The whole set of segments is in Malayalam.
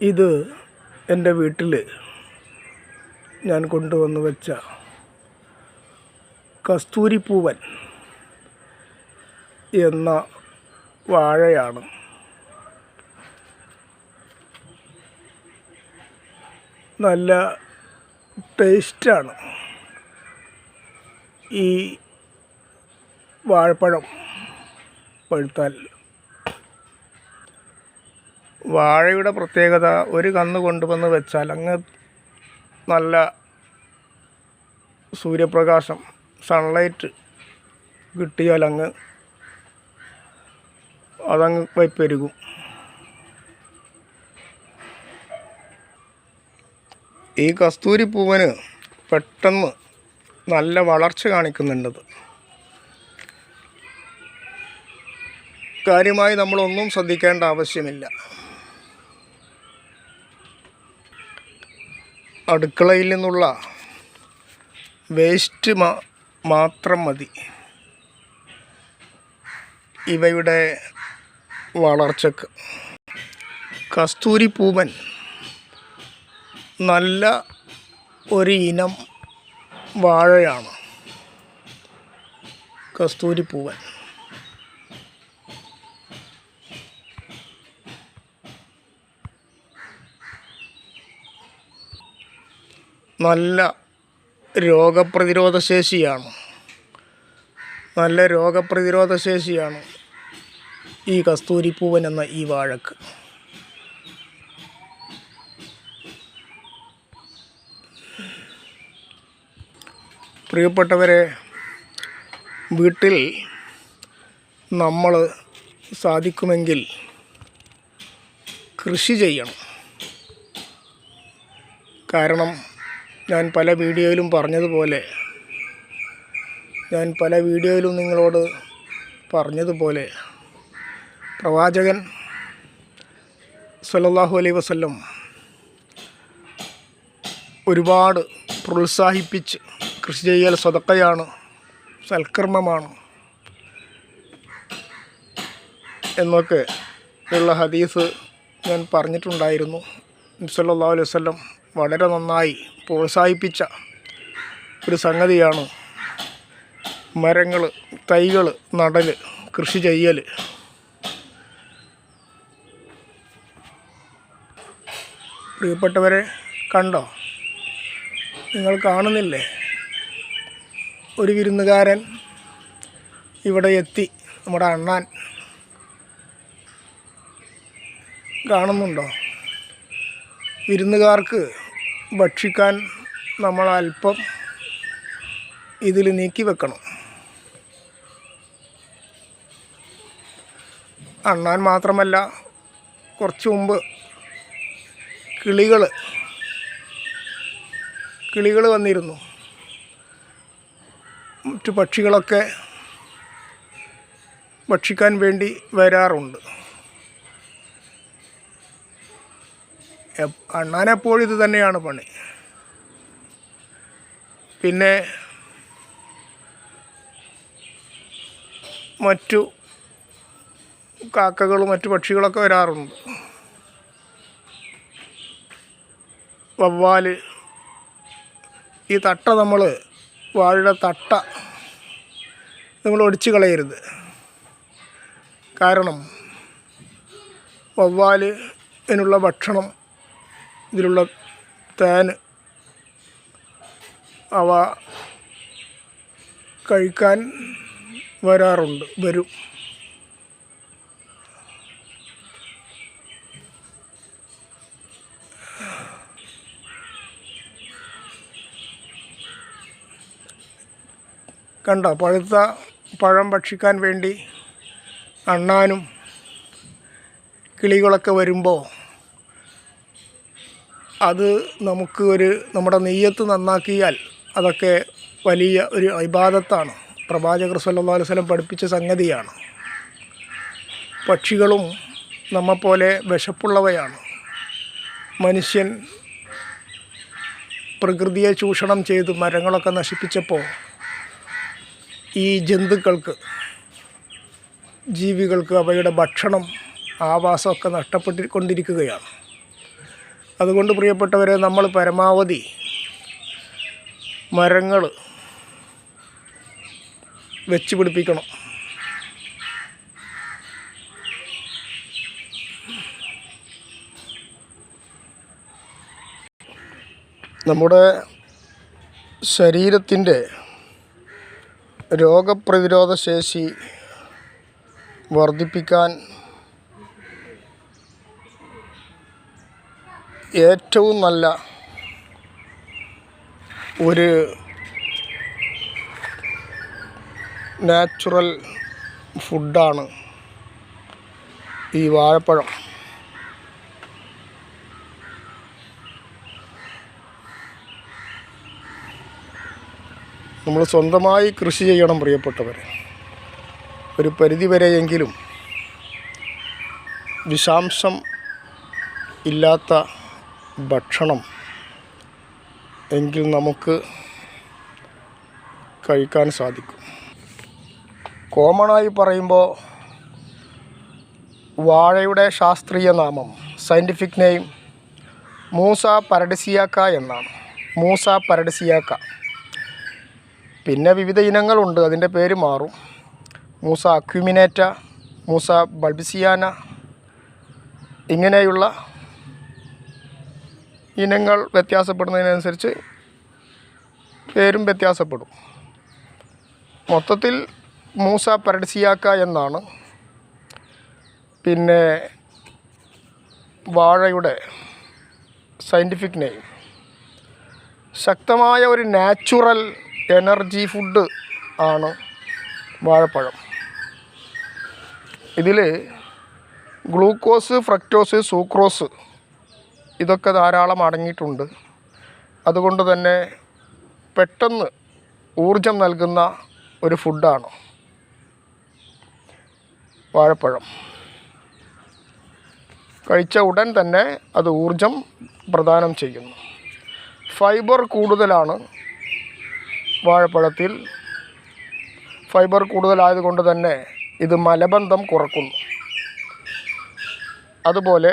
ഇത് എന്റെ വീട്ടിൽ ഞാൻ കൊണ്ടുവന്ന് വെച്ച കസ്തൂരിപ്പൂവൻ എന്ന വാഴയാണ്. നല്ല ടേസ്റ്റാണ് ഈ വാഴപ്പഴം പഴുത്താൽ. വാഴയുടെ പ്രത്യേകത ഒരു കന്ന് കൊണ്ടുവന്ന് വെച്ചാൽ അങ്ങ് നല്ല സൂര്യപ്രകാശം സൺലൈറ്റ് കിട്ടിയാൽ അങ്ങ് അതങ്ങ് പോയി ഈ കസ്തൂരി പൂവന് പെട്ടെന്ന് നല്ല വളർച്ച കാണിക്കുന്നുണ്ടത് കാര്യമായി നമ്മളൊന്നും ശ്രദ്ധിക്കേണ്ട ആവശ്യമില്ല. അടുക്കളയിൽ നിന്നുള്ള വേസ്റ്റ് മാത്രം മതി. ഇവയുടെ വളർച്ചക്ക്. കസ്തൂരി പൂവൻ നല്ല ഒരു ഇനം വാഴയാണ് കസ്തൂരി പൂവൻ നല്ല രോഗപ്രതിരോധ ശേഷിയാണ് നല്ല രോഗപ്രതിരോധ ശേഷിയാണ് ഈ കസ്തൂരിപ്പൂവൻ എന്ന ഈ വാഴക്ക്. പ്രിയപ്പെട്ടവരെ വീട്ടിൽ നമ്മൾ സാധിക്കുമെങ്കിൽ കൃഷി ചെയ്യണം. കാരണം ഞാൻ പല വീഡിയോയിലും പറഞ്ഞതുപോലെ ഞാൻ പല വീഡിയോയിലും നിങ്ങളോട് പറഞ്ഞതുപോലെ പ്രവാചകൻ സല്ലല്ലാഹു അലൈ വസല്ലം ഒരുപാട് പ്രോത്സാഹിപ്പിച്ച് കൃഷി ചെയ്യൽ സ്വതക്കയാണ് സൽക്കർമ്മമാണ് എന്നൊക്കെ ഉള്ള ഹദീസ് ഞാൻ പറഞ്ഞിട്ടുണ്ടായിരുന്നു. സല്ലല്ലാഹു അലൈഹി വസല്ലം വളരെ നന്നായി പ്രോത്സാഹിപ്പിച്ച ഒരു സംഗതിയാണ് മരങ്ങൾ തൈകൾ നടൽ കൃഷി ചെയ്യൽ പ്രിയപ്പെട്ടവരെ കണ്ടോ? നിങ്ങൾ കാണുന്നില്ലേ? ഒരു വിരുന്നുകാരൻ ഇവിടെ എത്തി നമ്മുടെ അണ്ണാൻ കാണുന്നുണ്ടോ? വിരുന്നുകാർക്ക് ഭക്ഷിക്കാൻ നമ്മൾ അല്പം ഇതിൽ നീക്കി വെക്കണം. അണ്ണാൻ മാത്രമല്ല കുറച്ച് മുമ്പ് കിളികൾ കിളികൾ വന്നിരുന്നു. മറ്റു പക്ഷികളൊക്കെ ഭക്ഷിക്കാൻ വേണ്ടി വരാറുണ്ട്. അണ്ണാനെപ്പോഴും ഇത് തന്നെയാണ് പണി. പിന്നെ മറ്റു കാക്കകളും മറ്റു പക്ഷികളൊക്കെ വരാറുണ്ട്. വവ്വാൽ ഈ തട്ട നമ്മൾ വാഴയുടെ തട്ട നമ്മൾ ഒടിച്ചു കളയരുത്. കാരണം വവ്വാൽ ഇതിനുള്ള ഭക്ഷണം ഇതിലുള്ള തേൻ അവ കഴിക്കാൻ വരാറുണ്ട് വരും. കണ്ട പഴുത്ത പഴം ഭക്ഷിക്കാൻ വേണ്ടി അണ്ണാനും കിളികളൊക്കെ വരുമ്പോൾ അത് നമുക്ക് ഒരു നമ്മുടെ നെയ്യത്ത് നന്നാക്കിയാൽ അതൊക്കെ വലിയ ഒരു ഇബാദത്താണ് പ്രവാചകർ അലൈഹി വസല്ലം പഠിപ്പിച്ച സംഗതിയാണ്. പക്ഷികളും നമ്മെപ്പോലെ വിശപ്പുള്ളവയാണ്. മനുഷ്യൻ പ്രകൃതിയെ ചൂഷണം ചെയ്ത് മരങ്ങളൊക്കെ നശിപ്പിച്ചപ്പോൾ ഈ ജന്തുക്കൾക്ക് ജീവികൾക്ക് അവയുടെ ഭക്ഷണം ആവാസമൊക്കെ നഷ്ടപ്പെട്ടുകൊണ്ടിരിക്കുകയാണ് അതുകൊണ്ട് പ്രിയപ്പെട്ടവരെ നമ്മൾ പരമാവധി മരങ്ങൾ വെച്ച് പിടിപ്പിക്കണം. നമ്മുടെ ശരീരത്തിന്റെ രോഗപ്രതിരോധ ശേഷി വർദ്ധിപ്പിക്കാൻ ഏറ്റവും നല്ല ഒരു നാച്ചുറൽ ഫുഡാണ് ഈ വാഴപ്പഴം. നമ്മൾ സ്വന്തമായി കൃഷി ചെയ്യണം പ്രിയപ്പെട്ടവർ ഒരു പരിധിവരെയെങ്കിലും വിഷാംശം ഇല്ലാത്ത ഭക്ഷണം എങ്കിൽ നമുക്ക് കഴിക്കാൻ സാധിക്കും. കോമണായി പറയുമ്പോൾ വാഴയുടെ ശാസ്ത്രീയ നാമം സയന്റിഫിക് നെയിം മൂസ പരഡസിയാക്ക എന്നാണ്. മൂസ പരഡസിയാക്ക. പിന്നെ വിവിധ ഇനങ്ങളുണ്ട് അതിന്റെ പേര് മാറും. മൂസ അക്യുമിനേറ്റ മൂസ ബൾബിസിയാന ഇങ്ങനെയുള്ള ഇനങ്ങൾ വ്യത്യാസപ്പെടുന്നതിനനുസരിച്ച് പേരും വ്യത്യാസപ്പെടും. മൊത്തത്തിൽ മൂസ പരഡ്സിയാക്ക എന്നാണ്. പിന്നെ വാഴയുടെ സയന്റിഫിക് നെയിം. ശക്തമായ ഒരു നാച്ചുറൽ എനർജി ഫുഡ് ആണ് വാഴപ്പഴം. ഇതിൽ ഗ്ലൂക്കോസ് ഫ്രക്ടോസ് സൂക്രോസ് ഇതൊക്കെ ധാരാളം അടങ്ങിയിട്ടുണ്ട്. അതുകൊണ്ട് തന്നെ പെട്ടെന്ന് ഊർജം നൽകുന്ന ഒരു ഫുഡാണ് വാഴപ്പഴം. കഴിച്ച ഉടൻ തന്നെ അത് ഊർജം പ്രദാനം ചെയ്യുന്നു. ഫൈബർ കൂടുതലാണ് വാഴപ്പഴത്തിൽ. ഫൈബർ കൂടുതലായതുകൊണ്ട് തന്നെ ഇത് മലബന്ധം കുറക്കുന്നു. അതുപോലെ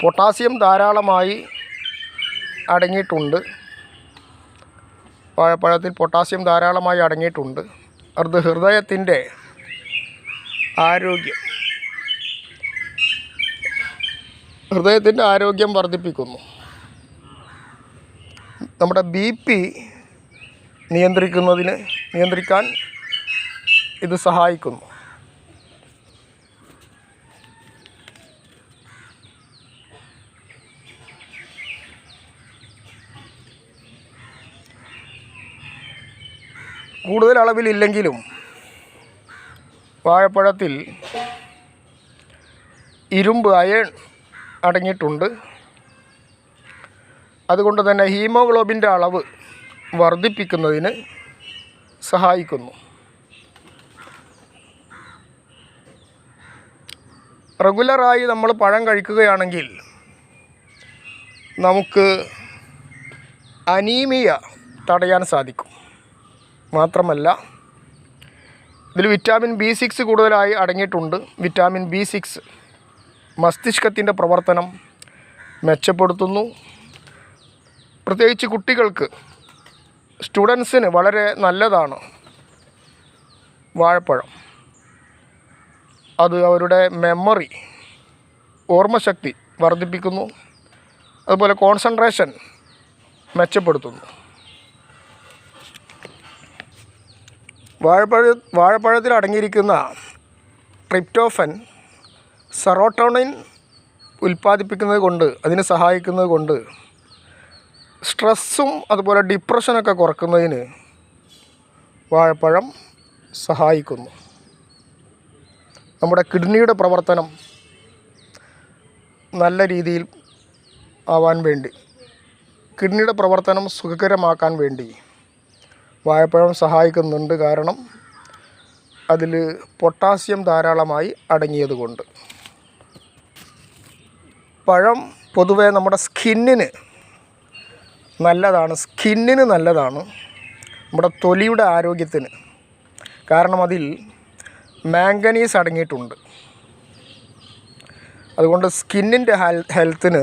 പൊട്ടാസ്യം ധാരാളമായി അടങ്ങിയിട്ടുണ്ട്. വാഴപ്പഴത്തിൽ പൊട്ടാസ്യം ധാരാളമായി അടങ്ങിയിട്ടുണ്ട്. അത് ഹൃദയത്തിന്റെ ആരോഗ്യം ഹൃദയത്തിന്റെ ആരോഗ്യം വർദ്ധിപ്പിക്കുന്നു. നമ്മുടെ ബി പി നിയന്ത്രിക്കുന്നതിന് നിയന്ത്രിക്കാൻ ഇത് സഹായിക്കുന്നു. കൂടുതൽ അളവിലില്ലെങ്കിലും വാഴപ്പഴത്തിൽ ഇരുമ്പ് അയൺ അടങ്ങിയിട്ടുണ്ട്. അതുകൊണ്ട് തന്നെ ഹീമോഗ്ലോബിന്റെ അളവ് വർദ്ധിപ്പിക്കുന്നതിന് സഹായിക്കുന്നു. റെഗുലറായി നമ്മൾ പഴം കഴിക്കുകയാണെങ്കിൽ നമുക്ക് അനീമിയ തടയാൻ സാധിക്കും. മാത്രമല്ല ഇതിൽ വിറ്റാമിൻ ബി സിക്സ് കൂടുതലായി അടങ്ങിയിട്ടുണ്ട്. വിറ്റാമിൻ ബി സിക്സ് മസ്തിഷ്കത്തിന്റെ പ്രവർത്തനം മെച്ചപ്പെടുത്തുന്നു. പ്രത്യേകിച്ച് കുട്ടികൾക്ക് സ്റ്റുഡൻസിന് വളരെ നല്ലതാണ് വാഴപ്പഴം. അത് അവരുടെ മെമ്മറി ഓർമ്മശക്തി വർദ്ധിപ്പിക്കുന്നു. അതുപോലെ കോൺസെൻട്രേഷൻ മെച്ചപ്പെടുത്തുന്നു. വാഴപ്പഴ വാഴപ്പഴത്തിൽ അടങ്ങിയിരിക്കുന്ന ട്രിപ്റ്റോഫൻ സെറോട്ടോണിൻ ഉൽപ്പാദിപ്പിക്കുന്നത് കൊണ്ട് അതിനെ സഹായിക്കുന്നത് കൊണ്ട് സ്ട്രെസ്സും അതുപോലെ ഡിപ്രഷനൊക്കെ കുറക്കുന്നതിന് വാഴപ്പഴം സഹായിക്കുന്നു. നമ്മുടെ കിഡ്നിയുടെ പ്രവർത്തനം നല്ല രീതിയിൽ ആവാൻ വേണ്ടി കിഡ്നിയുടെ പ്രവർത്തനം സുഖകരമാക്കാൻ വേണ്ടി വാഴപ്പഴം സഹായിക്കുന്നുണ്ട് കാരണം അതിൽ പൊട്ടാസ്യം ധാരാളമായി അടങ്ങിയത് കൊണ്ട് പഴം പൊതുവേ നമ്മുടെ സ്കിന്നിന് നല്ലതാണ് സ്കിന്നിന് നല്ലതാണ് നമ്മുടെ തൊലിയുടെ ആരോഗ്യത്തിന്. കാരണം അതിൽ മാംഗനീസ് അടങ്ങിയിട്ടുണ്ട്. അതുകൊണ്ട് സ്കിന്നിന്റെ ഹെൽ ഹെൽത്തിന്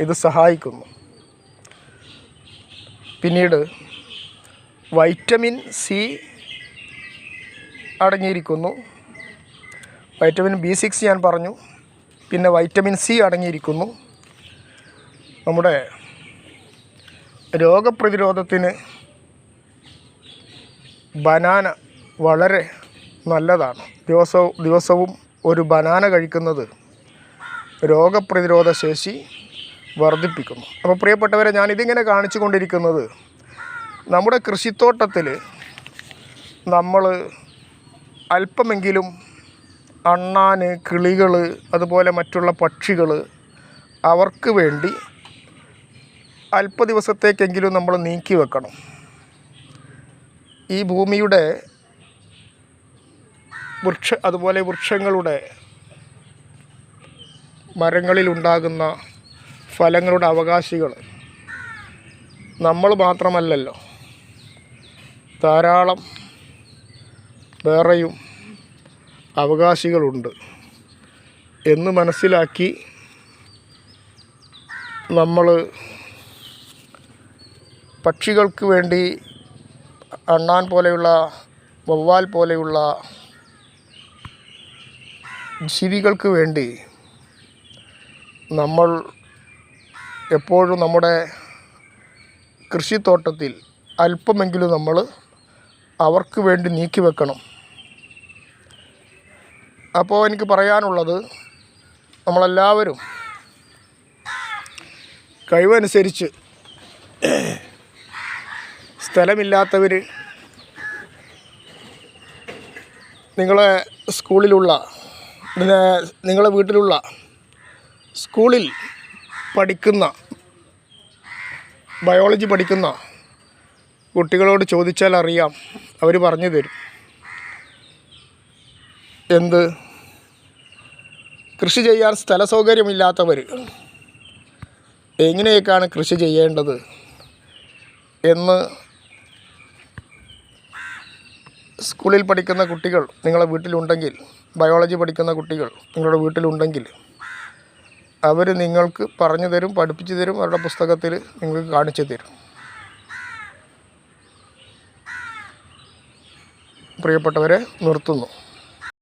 ഇത് സഹായിക്കുന്നു. പിന്നീട് വൈറ്റമിൻ സി അടങ്ങിയിരിക്കുന്നു. വൈറ്റമിൻ ബി സിക്സ് ഞാൻ പറഞ്ഞു. പിന്നെ വൈറ്റമിൻ സി അടങ്ങിയിരിക്കുന്നു. നമ്മുടെ രോഗപ്രതിരോധത്തിന് ബനാന വളരെ നല്ലതാണ്. ദിവസവും ദിവസവും ഒരു ബനാന കഴിക്കുന്നത് രോഗപ്രതിരോധ ശേഷി വർദ്ധിപ്പിക്കുന്നു. അപ്പോൾ പ്രിയപ്പെട്ടവരെ ഞാനിതിങ്ങനെ കാണിച്ചു കൊണ്ടിരിക്കുന്നത് നമ്മുടെ കൃഷിത്തോട്ടത്തിൽ നമ്മൾ അല്പമെങ്കിലും അണ്ണാന് കിളികൾ അതുപോലെ മറ്റുള്ള പക്ഷികൾ അവർക്ക് വേണ്ടി അല്പ ദിവസത്തേക്കെങ്കിലും നമ്മൾ നീക്കി വെക്കണം. ഈ ഭൂമിയുടെ വൃക്ഷ അതുപോലെ വൃക്ഷങ്ങളുടെ മരങ്ങളിലുണ്ടാകുന്ന ഫലങ്ങളുടെ അവകാശികൾ നമ്മൾ മാത്രമല്ലല്ലോ. ധാരാളം വേറെയും അവകാശികളുണ്ട് എന്ന് മനസ്സിലാക്കി നമ്മൾ പക്ഷികൾക്ക് വേണ്ടി അണ്ണാൻ പോലെയുള്ള വവ്വാൽ പോലെയുള്ള ജീവികൾക്ക് വേണ്ടി നമ്മൾ എപ്പോഴും നമ്മുടെ കൃഷിത്തോട്ടത്തിൽ അല്പമെങ്കിലും നമ്മൾ അവർക്ക് വേണ്ടി നീക്കി വെക്കണം. അപ്പോൾ എനിക്ക് പറയാനുള്ളത് നമ്മളെല്ലാവരും കഴിവനുസരിച്ച് സ്ഥലമില്ലാത്തവർ നിങ്ങളെ സ്കൂളിലുള്ള പിന്നെ നിങ്ങളെ വീട്ടിലുള്ള സ്കൂളിൽ പഠിക്കുന്ന ബയോളജി പഠിക്കുന്ന കുട്ടികളോട് ചോദിച്ചാൽ അറിയാം അവർ പറഞ്ഞു തരും. എന്ത്? കൃഷി ചെയ്യാൻ സ്ഥല സൗകര്യമില്ലാത്തവർ എങ്ങനെയൊക്കെയാണ് കൃഷി ചെയ്യേണ്ടത് എന്ന് സ്കൂളിൽ പഠിക്കുന്ന കുട്ടികൾ നിങ്ങളുടെ വീട്ടിലുണ്ടെങ്കിൽ ബയോളജി പഠിക്കുന്ന കുട്ടികൾ നിങ്ങളുടെ വീട്ടിലുണ്ടെങ്കിൽ അവർ നിങ്ങൾക്ക് പറഞ്ഞു തരും പഠിപ്പിച്ചു തരും അവരുടെ പുസ്തകത്തിൽ നിങ്ങൾക്ക് കാണിച്ചു തരും. പ്രിയപ്പെട്ടവരെ നിർത്തുന്നു.